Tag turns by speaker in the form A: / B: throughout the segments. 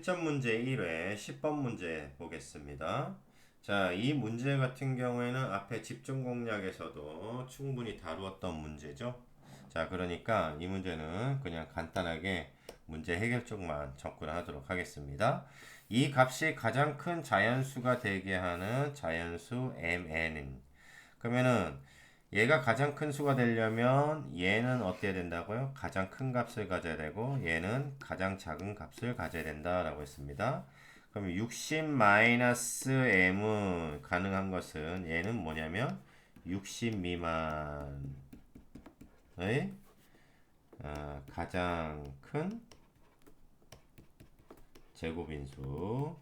A: 실전 문제 1회 10번 문제 보겠습니다. 자, 이 문제 같은 경우에는 앞에 집중 공략에서도 충분히 다루었던 문제죠. 자, 그러니까 이 문제는 그냥 간단하게 문제 해결 쪽만 접근하도록 하겠습니다. 이 값이 가장 큰 자연수가 되게 하는 자연수 mn은 그러면은 얘가 가장 큰 수가 되려면 얘는 어때야 된다고요? 가장 큰 값을 가져야 되고 얘는 가장 작은 값을 가져야 된다라고 했습니다. 그럼 60 마이너스 m은 가능한 것은 얘는 뭐냐면 60 미만의 어, 가장 큰 제곱인수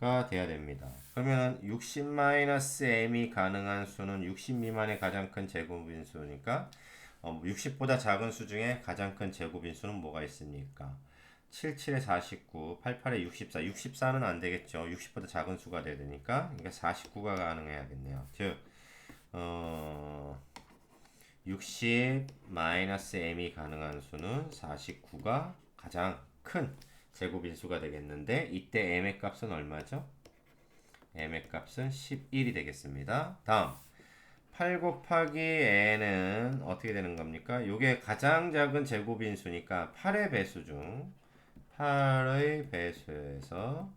A: 가 돼야 됩니다. 그러면 60 마이너스 m이 가능한 수는 60 미만의 가장 큰 제곱인 수니까 어, 60보다 작은 수 중에 가장 큰 제곱인 수는 뭐가 있습니까? 77에 49, 88에 64. 64는 안 되겠죠. 60보다 작은 수가 돼야 되니까. 그러니까 49가 가능해야겠네요. 즉, 어, 60 마이너스 m이 가능한 수는 49가 가장 큰 제곱인수가 되겠는데 이때 m의 값은 얼마죠? m의 값은 11이 되겠습니다. 다음 8 곱하기 n은 어떻게 되는 겁니까? 이게 가장 작은 제곱인수니까 8의 배수 중 8의 배수에서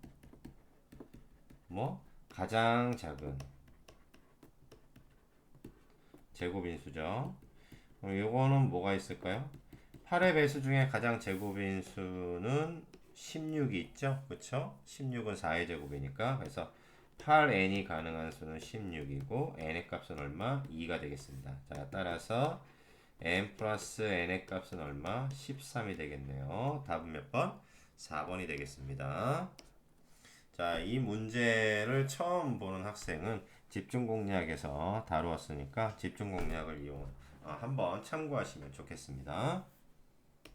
A: 뭐 가장 작은 제곱인수죠. 그럼 요거는 뭐가 있을까요? 8의 배수 중에 가장 제곱인수는 16이 있죠. 그쵸? 16은 4의 제곱이니까. 그래서 8n이 가능한 수는 16이고 n의 값은 얼마? 2가 되겠습니다. 자, 따라서 n 플러스 n의 값은 얼마? 13이 되겠네요. 답은 몇 번? 4번이 되겠습니다. 자, 이 문제를 처음 보는 학생은 집중 공략에서 다루었으니까 집중 공략을 이용 어, 한번 참고하시면 좋겠습니다.